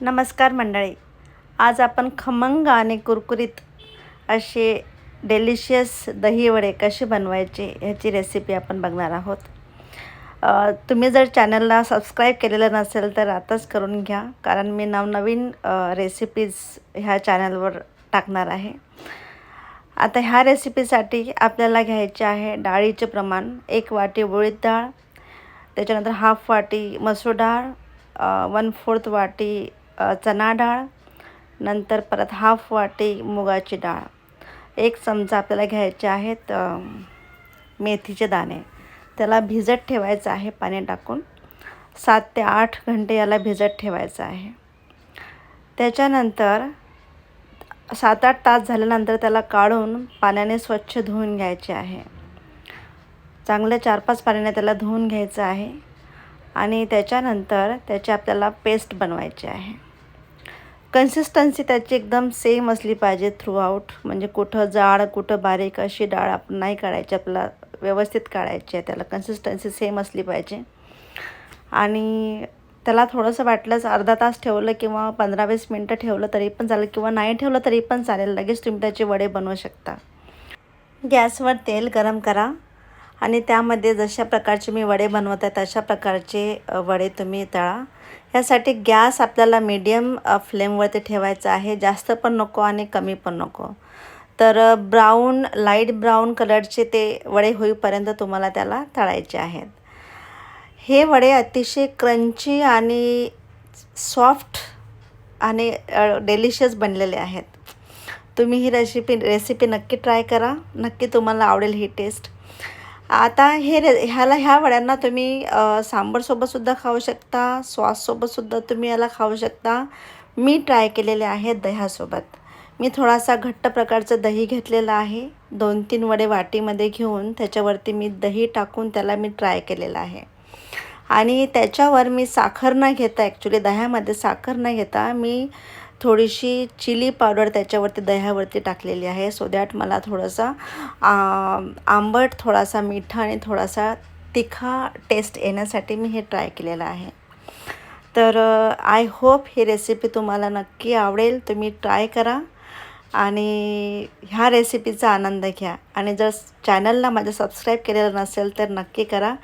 नमस्कार मंडळी. आज आपण खमंग आणि कुरकुरीत असे डेलिशियस दही वडे कसे बनवायचे ह्याची रेसिपी आपण बघणार आहोत. तुम्ही जर चॅनलला सबस्क्राईब केलेलं नसेल तर आताच करून घ्या कारण मी नवनवीन रेसिपीज ह्या चॅनलवर टाकणार आहे. आता ह्या रेसिपीसाठी आपल्याला घ्यायचे आहे डाळीचे प्रमाण एक वाटी उडीद डाळ त्याच्यानंतर हाफ वाटी मसूर डाळ वन फोर्थ वाटी चणा डाळ नंतर परत हाफ वाटी मुगाची डाळ. एक चमचा आपल्याला घ्यायचे आहेत मेथीचे दाणे. त्याला भिजत ठेवायचं आहे पाणी टाकून. सात ते आठ घंटे याला भिजत ठेवायचं आहे. त्याच्यानंतर सात आठ तास झाल्यानंतर त्याला काढून पाण्याने स्वच्छ धुवून घ्यायचे आहे. चांगलं चार पाच पाण्याने त्याला धुवून घ्यायचं आहे. आणि त्याच्यानंतर त्याची आपल्याला पेस्ट बनवायची आहे. कन्सिस्टन्सी त्याची एकदम सेम असली पाहिजे थ्रूआउट म्हणजे कुठं जाड कुठं बारीक अशी डाळ आपण नाही काढायची आपल्याला व्यवस्थित काढायची आहे त्याला. कन्सिस्टन्सी सेम असली पाहिजे. आणि त्याला थोडंसं वाटलंच अर्धा तास ठेवलं किंवा पंधरा वीस मिनटं ठेवलं तरी पण चालेल किंवा नाही ठेवलं तरी पण चालेल. लगेच तुम्ही त्याचे वडे बनवू शकता. गॅसवर तेल गरम करा. आणि त्यामध्ये जशा प्रकारचे मी वडे बनवत आहे तशा प्रकारचे वडे तुम्ही तळा. यासाठी गॅस आपल्याला मीडियम फ्लेमवरती ठेवायचा आहे. जास्त पण नको आणि कमी पण नको. तर ब्राऊन लाइट ब्राऊन कलरचे ते वडे होईपर्यंत तुम्हाला त्याला तळायचे आहेत. हे वडे अतिशय क्रंची आणि सॉफ्ट आणि डेलिशियस बनलेले आहेत. तुम्ही ही रेसिपी रेसिपी नक्की ट्राय करा. नक्की तुम्हाला आवडेल ही टेस्ट. आता हे रे ह्याला ह्या वड्यांना तुम्ही सांबरसोबतसुद्धा सांबारसोबतसुद्धा खाऊ शकता सॉससोबतसुद्धा तुम्ही याला खाऊ शकता. मी ट्राय केलेले आहेत दह्यासोबत मी थोडासा घट्ट प्रकारचं दही घेतलेलं आहे. दोन तीन वडे वाटीमध्ये घेऊन त्याच्यावरती मी दही टाकून त्याला मी ट्राय केलेलं आहे. आणि त्याच्यावर मी साखर न घेता ॲक्च्युली दह्यामध्ये साखर न घेता मी थोडीशी चिली पावडर त्याच्यावरती दह्यावरती टाकलेली आहे. सो दॅट मला थोडंसं आंबट थोडासा मिठा आणि थोडासा तिखा टेस्ट येण्यासाठी मी हे ट्राय केलेलं आहे. तर आय होप ही रेसिपी तुम्हाला नक्की आवडेल. तुम्ही ट्राय करा आणि ह्या रेसिपीचा आनंद घ्या. आणि जर चॅनलला माझं सबस्क्राईब केलेलं नसेल तर नक्की करा.